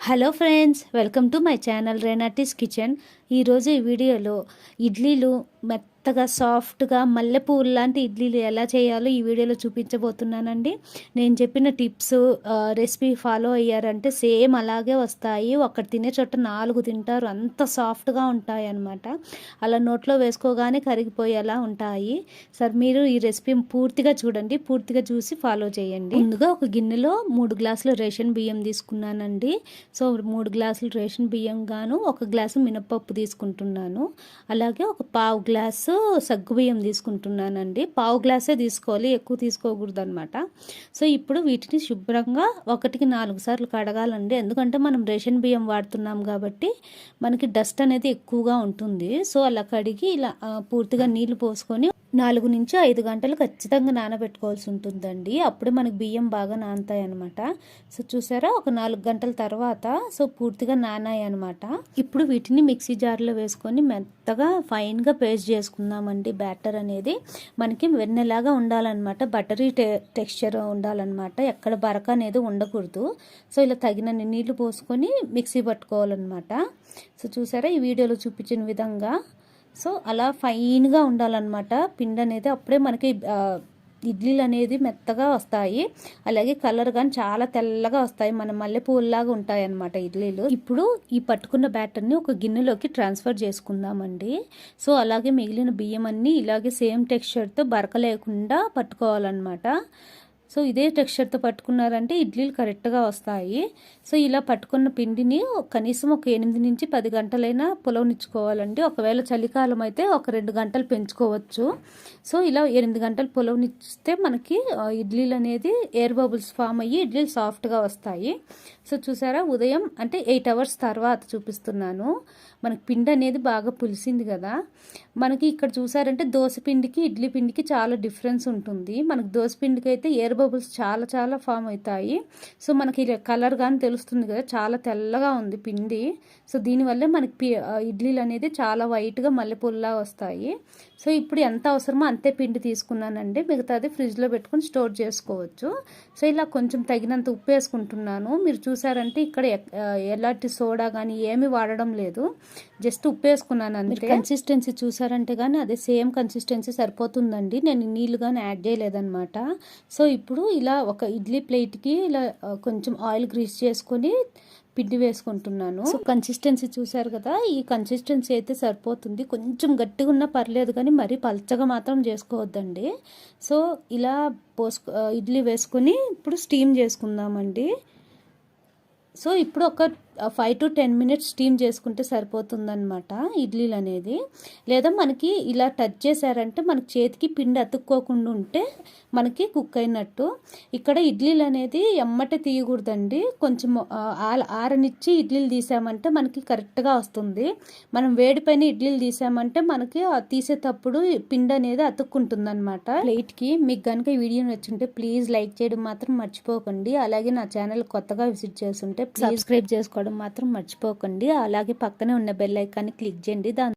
Hello friends welcome to my channel రెనాటిస్ kitchen. ఈరోజు ఈ వీడియోలో ఇడ్లీలు మెత్తగా సాఫ్ట్గా మల్లెపూలు లాంటి ఇడ్లీలు ఎలా చేయాలో ఈ వీడియోలో చూపించబోతున్నానండి. నేను చెప్పిన టిప్స్ రెసిపీ ఫాలో అయ్యారంటే సేమ్ అలాగే వస్తాయి. ఒకటి తినే చోట నాలుగు తింటారు. అంత సాఫ్ట్గా ఉంటాయి అన్నమాట అలా నోట్లో వేసుకోగానే కరిగిపోయేలా ఉంటాయి. సార్ మీరు ఈ రెసిపీ పూర్తిగా చూడండి. పూర్తిగా చూసి ఫాలో చేయండి. ముందుగా ఒక గిన్నెలో మూడు గ్లాసులు రేషన్ బియ్యం తీసుకున్నానండి. సో మూడు గ్లాసులు రేషన్ బియ్యం గాను ఒక గ్లాసు మినపప్పు తీసుకుంటున్నాను. అలాగే ఒక పావు గ్లాసు సగ్గు బియ్యం తీసుకుంటున్నానండి. పావు గ్లాసే తీసుకోవాలి ఎక్కువ తీసుకోకూడదు అనమాట సో ఇప్పుడు వీటిని శుభ్రంగా ఒకటికి నాలుగు సార్లు కడగాలండి. ఎందుకంటే మనం రేషన్ బియ్యం వాడుతున్నాం కాబట్టి మనకి డస్ట్ అనేది ఎక్కువగా ఉంటుంది. సో అలా కడిగి ఇలా పూర్తిగా నీళ్ళు పోసుకొని నాలుగు నుంచి ఐదు గంటలు ఖచ్చితంగా నానబెట్టుకోవాల్సి ఉంటుందండి. అప్పుడే మనకి బియ్యం బాగా నానతాయి అనమాట సో చూసారా? ఒక నాలుగు గంటల తర్వాత సో పూర్తిగా నానాయి అనమాట ఇప్పుడు వీటిని మిక్సీ జార్లో వేసుకొని మెత్తగా ఫైన్గా పేస్ట్ చేసుకుందామండి. బ్యాటర్ అనేది మనకి వెన్నెలాగా ఉండాలన్నమాట. బటరీ టె టెక్స్చర్ ఉండాలన్నమాట. ఎక్కడ బరక అనేది ఉండకూడదు. సో ఇలా తగినన్ని నీళ్ళు పోసుకొని మిక్సీ పట్టుకోవాలన్నమాట. సో చూసారా? ఈ వీడియోలో చూపించిన విధంగా సో అలా ఫైన్గా ఉండాలన్నమాట. పిండి అనేది అప్పుడే మనకి ఇడ్లీలు అనేది మెత్తగా వస్తాయి. అలాగే కలర్ కానీ చాలా తెల్లగా వస్తాయి. మన మల్లెపూల్లాగా ఉంటాయి అన్నమాట ఇడ్లీలు. ఇప్పుడు ఈ పట్టుకున్న బ్యాటర్ని ఒక గిన్నెలోకి ట్రాన్స్ఫర్ చేసుకుందామండి. సో అలాగే మిగిలిన బియ్యం అన్నీ ఇలాగే సేమ్ టెక్స్చర్తో బరక లేకుండా పట్టుకోవాలన్నమాట. సో ఇదే టెక్స్చర్తో పట్టుకున్నారంటే ఇడ్లీలు కరెక్ట్గా వస్తాయి. సో ఇలా పట్టుకున్న పిండిని కనీసం ఒక ఎనిమిది నుంచి పది గంటలైనా పొలవనిచ్చుకోవాలండి. ఒకవేళ చలికాలం అయితే ఒక రెండు గంటలు పెంచుకోవచ్చు. సో ఇలా ఎనిమిది గంటలు పొలవనిస్తే మనకి ఇడ్లీలు అనేది ఎయిర్ బబుల్స్ ఫామ్ అయ్యి ఇడ్లీలు సాఫ్ట్గా వస్తాయి. సో చూసారా ఉదయం అంటే ఎయిట్ అవర్స్ తర్వాత చూపిస్తున్నాను. మనకి పిండి అనేది బాగా పులిసింది కదా. మనకి ఇక్కడ చూసారంటే దోశ పిండికి ఇడ్లీ పిండికి చాలా డిఫరెన్స్ ఉంటుంది. మనకి దోశ పిండికి అయితే ఎయిర్ బబుల్స్ చాలా చాలా ఫామ్ అవుతాయి. సో మనకి కలర్ కానీ తెలుస్తుంది కదా చాలా తెల్లగా ఉంది పిండి. సో దీనివల్లే మనకి ఇడ్లీలు అనేది చాలా వైట్గా మల్లెపూల్లా వస్తాయి. సో ఇప్పుడు ఎంత అవసరమో అంతే పిండి తీసుకున్నానండి. మిగతాది ఫ్రిడ్జ్లో పెట్టుకుని స్టోర్ చేసుకోవచ్చు. సో ఇలా కొంచెం తగినంత ఉప్పు వేసుకుంటున్నాను. మీరు చూసారంటే ఇక్కడ ఎలాంటి సోడా కానీ ఏమి వాడడం లేదు. జస్ట్ ఉప్పు వేసుకున్నాను అంతే. కన్సిస్టెన్సీ చూసారంటే కానీ అదే సేమ్ కన్సిస్టెన్సీ సరిపోతుందండి. నేను నీళ్ళు కానీ యాడ్ చేయలేదన్నమాట. సో ఇప్పుడు ఇలా ఒక ఇడ్లీ ప్లేట్కి ఇలా కొంచెం ఆయిల్ గ్రీస్ చేసుకొని పిండి వేసుకుంటున్నాను. సో కన్సిస్టెన్సీ చూసారు కదా ఈ కన్సిస్టెన్సీ అయితే సరిపోతుంది. కొంచెం గట్టిగా ఉన్నా పర్లేదు కానీ మరీ పల్చగా మాత్రం చేసుకోవద్దండి. సో ఇలా పోసుకు ఇడ్లీ వేసుకొని ఇప్పుడు స్టీమ్ చేసుకుందామండి. సో ఇప్పుడు ఒక five to ten minutes steam చేసుకుంటే సరిపోతుందనమాట ఇడ్లీలు అనేది లేదా మనకి ఇలా టచ్ చేశారంటే మనకి చేతికి పిండి అతుక్కోకుండా ఉంటే మనకి కుక్ అయినట్టు. ఇక్కడ ఇడ్లీలు అనేది ఎమ్మట తీయకూడదండి. కొంచెం ఆరనిచ్చి ఇడ్లీలు తీసామంటే మనకి కరెక్ట్గా వస్తుంది. మనం వేడిపైన ఇడ్లీలు తీసామంటే మనకి తీసేటప్పుడు పిండి అనేది అతుక్కుంటుంది అనమాట ప్లేట్కి మీకు కనుక వీడియో నచ్చుంటే ప్లీజ్ లైక్ చేయడం మాత్రం మర్చిపోకండి. అలాగే నా ఛానల్ కొత్తగా విజిట్ చేస్తుంటే సబ్స్క్రైబ్ చేసుకోవడం మాత్రం మర్చిపోకండి. అలాగే పక్కనే ఉన్న బెల్ ఐకాన్ని క్లిక్ చేయండి. దాని